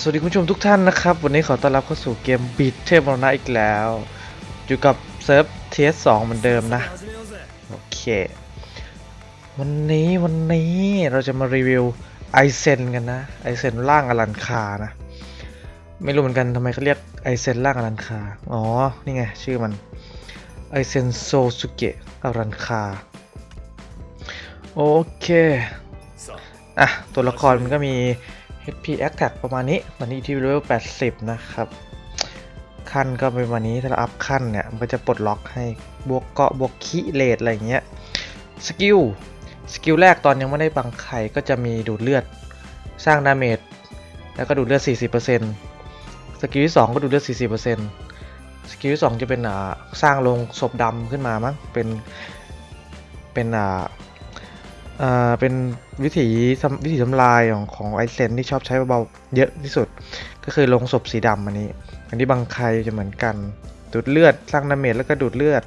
สวัสดีคุณผู้ชมทุกท่านนะครับ วันนี้ขอต้อนรับเข้าสู่เกมบีทเทพมรณะอีกแล้ว อยู่กับเซิร์ฟเทสสองเหมือนเดิมนะ โอเค วันนี้วันนี้เราจะมารีวิวไอเซนกันนะไอเซนร่างอลันคานะ ไม่รู้เหมือนกันทำไมเขาเรียกไอเซนร่างอลันคา อ๋อ นี่ไง ชื่อมันไอเซนโซสุเกะอลันคา โอเค อะ ตัวละครมันก็มี HP Attack ประมาณนี้ ตอนนี้ที่เลเวล80 นะครับ ขั้นก็เป็นวันนี้ถ้าเราอัพขั้นเนี่ย มันจะปลดล็อกให้บวกเกาะบวกคีเลดอะไรเงี้ย สกิล สกิลแรกตอนยังไม่ได้บังไข่ก็จะมีดูดเลือด สร้างดาเมจ แล้วก็ดูดเลือด 40%สกิลที่ 2 ก็ดูดเลือด 40%สกิลที่ 2 จะเป็นอ่าสร้างลงศพดำขึ้นมามั้ง เป็น เป็นอ่า อ่าเป็นวิถีวิถีทำลายของของไอเซนที่ชอบใช้เบาๆเยอะที่สุด ก็คือลงศพสีดำอันนี้ อันนี้บางใครจะเหมือนกัน ดูดเลือดสร้างดาเมจแล้วก็ดูดเลือด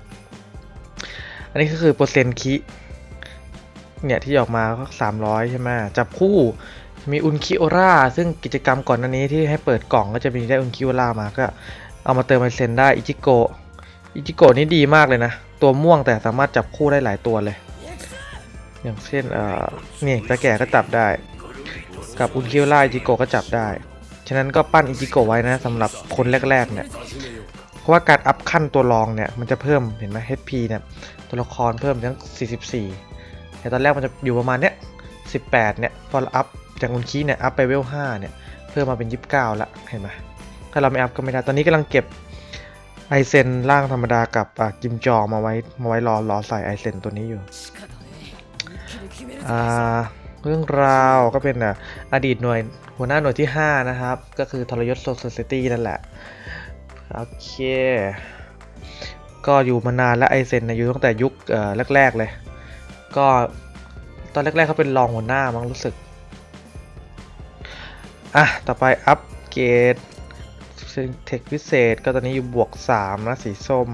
อันนี้ก็คือเปอร์เซ็นต์คิเนี่ยที่ออกมาก็สามร้อยใช่ไหมจับคู่มีอุนคิโอราซึ่งกิจกรรมก่อนหน้านี้ที่ให้เปิดกล่องก็จะมีได้อุนคิโอรามาก็เอามาเติมไอเซนได้อิจิโกอิจิโกนี่ดีมากเลยนะ ตัวม่วงแต่สามารถจับคู่ได้หลายตัวเลย อย่างเช่นเอ่อนี่ตาแก่ก็จับได้ กับอุนคิวล่าอิจิโกก็จับได้ ฉะนั้นก็ปั้นอิจิโกไว้นะสำหรับคนแรกๆเนี่ย เพราะว่าการอัพขั้นตัวรองเนี่ยมันจะเพิ่มเห็นไหม HP เนี่ยตัวละครเพิ่มทั้ง 44 แต่ตอนแรกมันจะอยู่ประมาณเนี้ย 18 เนี่ยพอเราอัพจากอุนคิเนี่ยอัพไปเวล 5 เนี่ยเพิ่มมาเป็น 29 ละเห็นไหมถ้าเราไม่อัพก็ไม่ได้ ตอนนี้กำลังเก็บไอเซนร่างธรรมดากับกิมจอมาไว้มาไว้รอรอใส่ไอเซนตัวนี้อยู่ เรื่องราวก็เป็นอะอดีตหน่วยหัวหน้าหน่วยที่ 5 นะครับ ก็คือทรยศโซเซตี้นั่นแหละ โอเค ก็อยู่มานานแล้วไอเซนอยู่ตั้งแต่ยุคเอ่อแรก ๆ เลย ก็ตอนแรก ๆเขาเป็นรองหัวหน้ามั้งรู้สึก อะ ต่อไปอัปเกรดเทคพิเศษก็ตอนนี้อยู่บวก 3 นะสีส้ม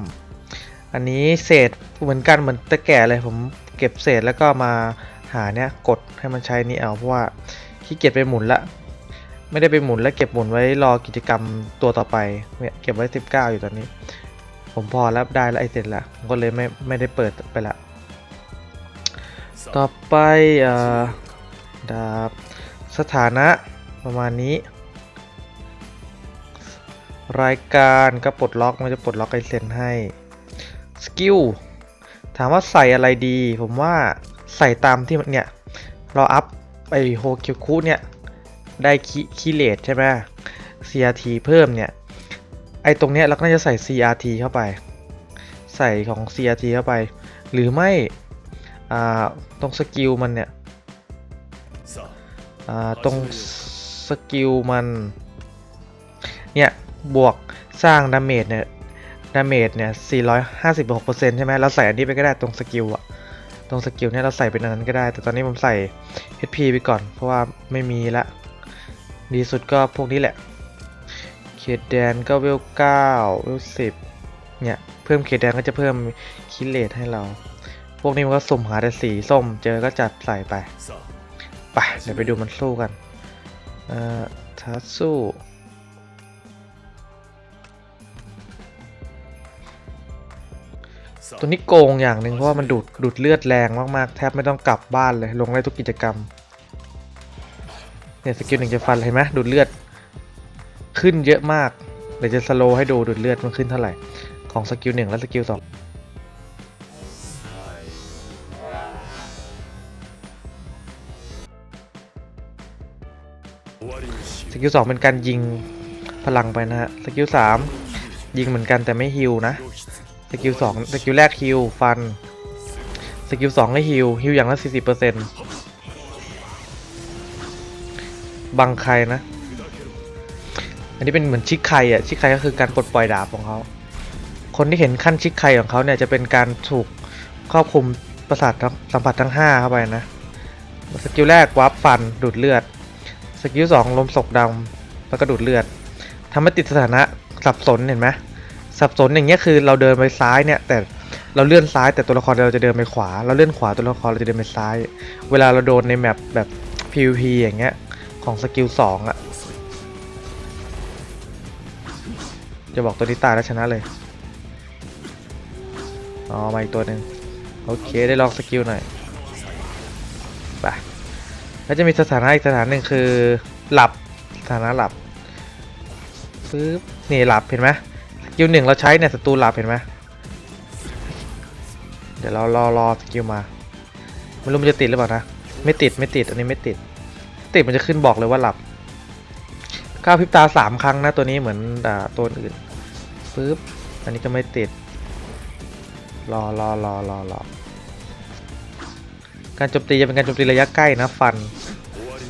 อันนี้เศษเหมือนกันเหมือนตะแก่เลยผมเก็บเศษแล้วก็มา หาเนี้ยกดให้มันใช้นี่เอาเพราะว่าขี้เกียจไปหมุนละไม่ได้ไปหมุนแล้วเก็บหมุนไว้รอกิจกรรมตัวต่อไปเนี่ยเก็บไว้ 19 อยู่ตอนนี้ ผมพอแล้วได้แล้วไอเสร็จแล้วผมก็เลยไม่ไม่ได้เปิดไปละ ต่อไปเอ่อดาบสถานะประมาณนี้ รายการก็ปลดล็อกมันจะปลดล็อกไอเซนให้สกิลถามว่าใส่อะไรดี ผมว่า ใส่ตามที่มันเนี่ย เราอัพไอโฮคิวคุเนี่ย ได้คีคีเลตใช่ไหม CRT เพิ่มเนี่ย ไอตรงเนี้ยเราก็น่าจะใส่ CRT เข้าไป ใส่ของ CRT เข้าไป หรือไม่ อ่า ตรงสกิลมันเนี่ย อ่า ตรงสกิลมัน เนี่ย บวกสร้างดาเมจเนี่ยดาเมจเนี่ย 456%ใช่ไหมเราใส่อันนี้ไปก็ได้ตรงสกิลอะ ตรงสกิลเนี่ยเราใส่เป็นอันนั้นก็ได้ แต่ตอนนี้ผมใส่ HP ไปก่อน เพราะว่าไม่มีละ ดีสุดก็พวกนี้แหละ เขตแดนก็เวล9เวล10เนี่ย เพิ่มเขตแดนก็จะเพิ่มคิเลตให้เรา พวกนี้มันก็สุ่มหาแต่สีส้ม เจอก็จัดใส่ไป ไป เดี๋ยวไปดูมันสู้กัน เอ่อทัดสู้ ตัวนี้โกงอย่างหนึ่งเพราะว่ามันดูดดูดเลือดแรงมากๆ แทบไม่ต้องกลับบ้านเลยลงได้ทุกกิจกรรมเนี่ยสกิลหนึ่งจะฟันเห็นไหมดูดเลือด ขึ้นเยอะมากเดี๋ยวจะสโลว์ให้ดูดูดเลือดมันขึ้นเท่าไหร่ของสกิลหนึ่งและสกิลสองสกิลสองเป็นการยิงพลังไปนะฮะสกิลสามยิงเหมือนกันแต่ไม่ฮิวนะ สกิลสองสกิลแรกฮิวฟัน สกิลสองให้ฮิวฮิวอย่างละสี่สิบเปอร์เซ็นต์บังใครนะ อันนี้เป็นเหมือนชิคไคอะ ชิคไคก็คือการปลดปล่อยดาบของเขา คนที่เห็นขั้นชิคไคของเขาเนี่ยจะเป็นการถูกครอบคุมประสาททั้งสัมผัสทั้ง 5 เข้าไปนะ สกิลแรกวับฟันดูดเลือด สกิลสองลมศกดำแล้วก็ดูดเลือดทำให้ติดสถานะสับสนเห็นไหม สับสนอย่างเงี้ยคือเราเดินไปซ้ายเนี่ย แต่เราเลื่อนซ้ายแต่ตัวละครเราจะเดินไปขวา เราเลื่อนขวาตัวละครเราจะเดินไปซ้าย เวลาเราโดนในแมปแบบ PVP อย่างเงี้ยของสกิล2องอะจะบอกตัวนี้ตายแล้วชนะเลยอ๋อมาอีกตัวหนึ่งโอเคได้ลองสกิลหน่อยไปแล้วจะมีสถานะอีกสถานหนึ่งคือหลับสถานะหลับปึ๊บนี่หลับเห็นไหม กิลหนึ่งเราใช้เนี่ยศัตรูหลับเห็นไหมเดี๋ยวเรารอรอสกิลมาไม่รู้มันจะติดหรือเปล่านะ ไม่ติดไม่ติดอันนี้ไม่ติด ติดมันจะขึ้นบอกเลยว่าหลับก้าวพิบตาสามครั้งนะตัวนี้เหมือนอ่าตัวอื่นปึ๊บอันนี้ก็ไม่ติด รอรอรอรอรอการโจมตีจะเป็นการโจมตีระยะใกล้นะฟัน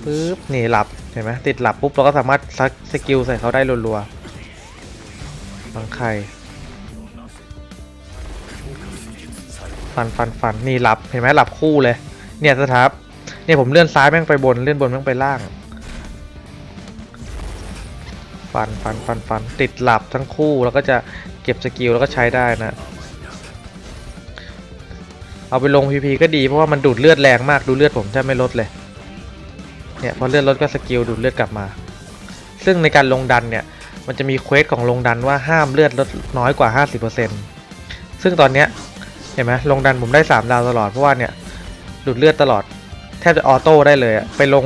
ปึ๊บนี่หลับเห็นไหมติดหลับปุ๊บเราก็สามารถซักสกิลใส่เขาได้รัวๆ บังไข่ฟันฟันฟันนี่หลับเห็นไหมหลับคู่เลย เนี่ยสถาปเนี่ยผมเลื่อนซ้ายแม่งไปบนเลื่อนบนแม่งไปล่าง ฟันฟันฟันฟันติดหลับทั้งคู่แล้วก็จะเก็บสกิลแล้วก็ใช้ได้นะ เอาไปลง PP ก็ดีเพราะว่ามันดูดเลือดแรงมากดูเลือดผมแทบไม่ลดเลย เนี่ยพอเลือดลดก็สกิลดูดเลือดกลับมา ซึ่งในการลงดันเนี่ย มันจะมีเควสของลงดันว่าห้ามเลือดลดน้อยกว่า 50%ซึ่งตอนเนี้ยเห็นไหมลงดันผมได้ 3 ดาวตลอด เพราะว่าเนี่ยดูดเลือดตลอด แทบจะออโต้ได้เลยไปลง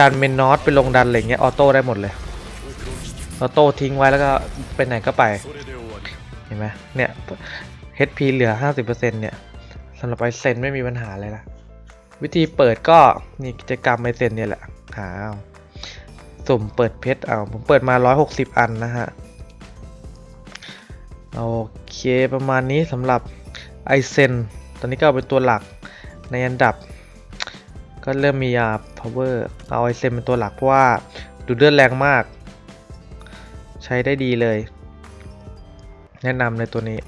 ดันเมนนอตไปลงดันอะไรเงี้ยออโต้ได้หมดเลยออโต้ทิ้งไว้แล้วก็ไปไหนก็ไปเห็นไหมเนี่ย HP เหลือ 50%เนี่ยสำหรับไอเซนไม่มีปัญหาเลยนะวิธีเปิดก็นี่กิจกรรมไอเซนเนี่ยแหละหาเอา สุ่มเปิดเพชรเอาผมเปิดมา 160 อันนะฮะ โอเคประมาณนี้สำหรับไอเซนตอนนี้ก็เอาเป็นตัวหลักในอันดับ ก็เริ่มมียา power เอาไอเซนเป็นตัวหลักเพราะว่าดูเลือดแรงมาก ใช้ได้ดีเลย แนะนำเลยตัวนี้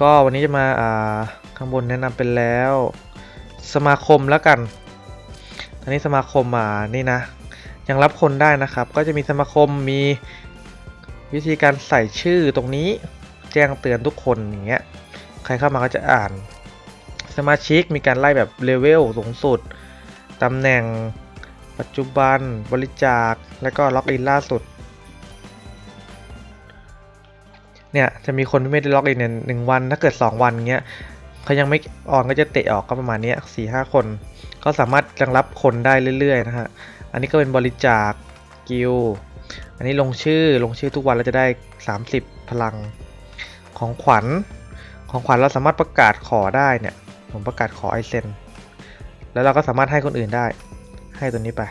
ก็วันนี้จะมาอ่าข้างบนแนะนำเป็นแล้ว สมาคมแล้วกันตอนนี้สมาคมอ่านี่นะ ยังรับคนได้นะครับ ก็จะมีสมาคมมีวิธีการใส่ชื่อตรงนี้แจ้งเตือนทุกคนอย่างเงี้ยใครเข้ามาก็จะอ่าน สมาชิกมีการไล่แบบเลเวลสูงสุดตำแหน่งปัจจุบันบริจาคและก็ล็อกอินล่าสุดเนี่ยจะมีคนที่ไม่ได้ล็อกอินเนี่ยหนึ่งวันถ้าเกิด 2 วันเงี้ยเขายังไม่ออนก็จะเตะออกก็ประมาณนี้สี่ห้าคน ก็สามารถยังรับคนได้เรื่อยๆนะฮะ อันนี้ก็เป็นบริจาคกิลอันนี้ลงชื่อลงชื่อทุกวันเราจะได้ 30 พลังของขวัญของขวัญเราสามารถประกาศขอได้เนี่ย ผมประกาศขอไอเซนแล้วเราก็สามารถให้คนอื่นได้ ให้ตัวนี้ไป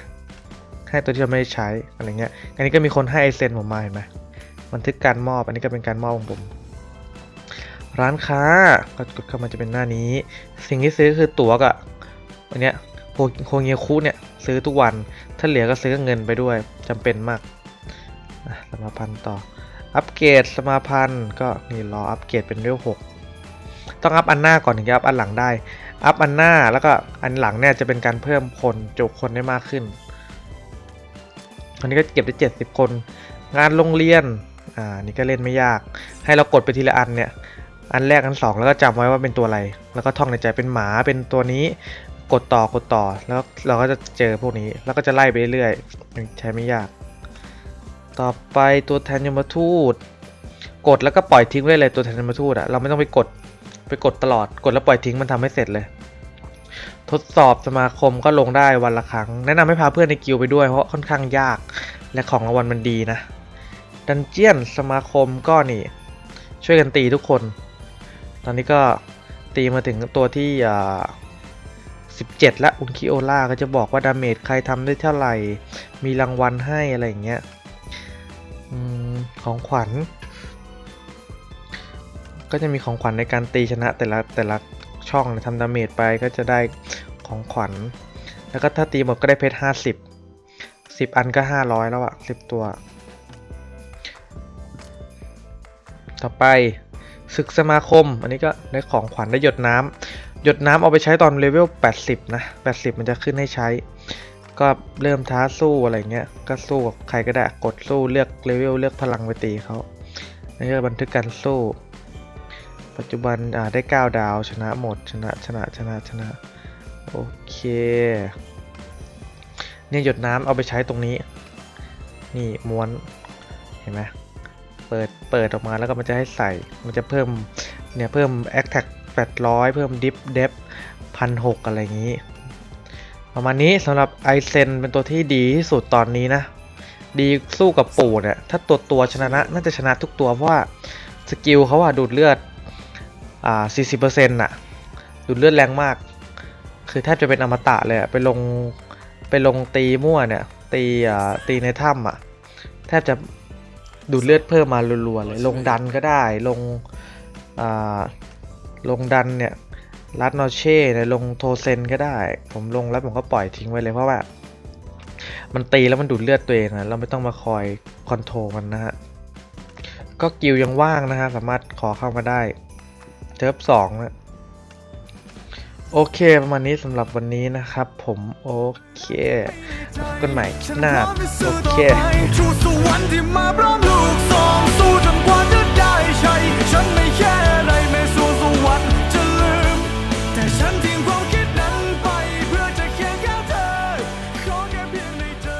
ให้ตัวที่เราไม่ได้ใช้อะไรเงี้ย อันนี้ก็มีคนให้ไอเซนผมมาเห็นไหมบันทึกการมอบ อันนี้ก็เป็นการมอบของผม ร้านค้าก็กดเข้ามาจะเป็นหน้านี้ สิ่งที่ซื้อคือตั๋วกับอันเนี้ย โคโคเงียคุเนี่ย ซื้อทุกวัน ถ้าเหลือก็ซื้อเงินไปด้วยจำเป็นมากสมาพันธ์ต่อ อัปเกรดสมาพันธ์ก็นี่รออัปเกรดเป็นเวลหกต้องอัพอันหน้าก่อนถึงจะอัพอันหลังได้ อัพอันหน้าแล้วก็อันหลังเนี่ยจะเป็นการเพิ่มคนจุคนได้มากขึ้นอันนี้ก็เก็บได้ 70 คน งานโรงเรียน อ่า นี่ก็เล่นไม่ยาก ให้เรากดไปทีละอันเนี่ย อันแรกอันสองแล้วก็จำไว้ว่าเป็นตัวอะไร แล้วก็ท่องในใจเป็นหมาเป็นตัวนี้ กดต่อกดต่อแล้วเราก็จะเจอพวกนี้ แล้วก็จะไล่ไปเรื่อยๆใช้ไม่ยาก ต่อไปตัวแทนยมทูต กดแล้วก็ปล่อยทิ้งไว้เลยตัวแทนยมทูตอะเราไม่ต้องไปกดไปกดตลอดกดแล้วปล่อยทิ้งมันทำให้เสร็จเลย ทดสอบสมาคมก็ลงได้วันละครั้ง แนะนำให้พาเพื่อนในกิลไปด้วยเพราะค่อนข้างยากและของรางวัลมันดีนะดันเจียนสมาคมก็นี่ ช่วยกันตีทุกคน ตอนนี้ก็ตีมาถึงตัวที่อ่า 17 ละอุนคิโอล่าก็จะบอกว่าดาเมจใครทำได้เท่าไหร่ มีรางวัลให้อะไรอย่างเงี้ยอของขวัญ ก็จะมีของขวัญในการตีชนะแต่ละแต่ละช่องทำดาเมจไปก็จะได้ของขวัญ แล้วก็ถ้าตีหมดก็ได้เพชรห้าสิบสิบอันก็ห้าร้อยแล้วอะสิบตัว ต่อไปศึกสมาคม อันนี้ก็ได้ของขวัญได้หยดน้ำ หยดน้ำเอาไปใช้ตอนเลเวล 80 นะ 80 มันจะขึ้นให้ใช้ ก็เริ่มท้าสู้อะไรเงี้ย ก็สู้กับใครก็ได้ กดสู้เลือกเลเวลเลือกพลังไปตีเขาอันนี้ก็บันทึกการสู้ ปัจจุบันได้ 9 ดาว ชนะหมด ชนะชนะชนะชนะ โอเค เนี่ยหยดน้ำเอาไปใช้ตรงนี้ นี่ม้วน เห็นไหมเปิด เปิดออกมาแล้วก็มันจะให้ใส่ มันจะเพิ่ม เนี่ยเพิ่ม Attack 800 เพิ่ม Dip Dep พันหกอะไรอย่างนี้ ประมาณนี้สำหรับไอเซนเป็นตัวที่ดีที่สุดตอนนี้นะ ดีสู้กับปู่เนี่ยถ้าตัวตัวชนะน่าจะชนะทุกตัวเพราะว่าสกิลเขาอะดูดเลือดอ่า40%น่ะดูดเลือดแรงมาก คือแทบจะเป็นอมตะเลยไปลงไปลงตีมั่วเนี่ยตีอ่าตีในถ้ำอะแทบจะดูดเลือดเพิ่มมารัวๆเลยลงดันก็ได้ลงอ่า ลงดันเนี่ยรัดนอเช่เนี่ยลงโทเซนก็ได้ ผมลงแล้วผมก็ปล่อยทิ้งไว้เลยเพราะว่า มันตีแล้วมันดูดเลือดตัวเองนะเราไม่ต้องมาคอยคอนโทรมันนะฮะก็กิวยังว่างนะฮะสามารถขอเข้ามาได้เทิร์ฟสองนะโอเค ประมาณนี้สำหรับวันนี้นะครับผมโอเคพบกันใหม่หน้าโอเค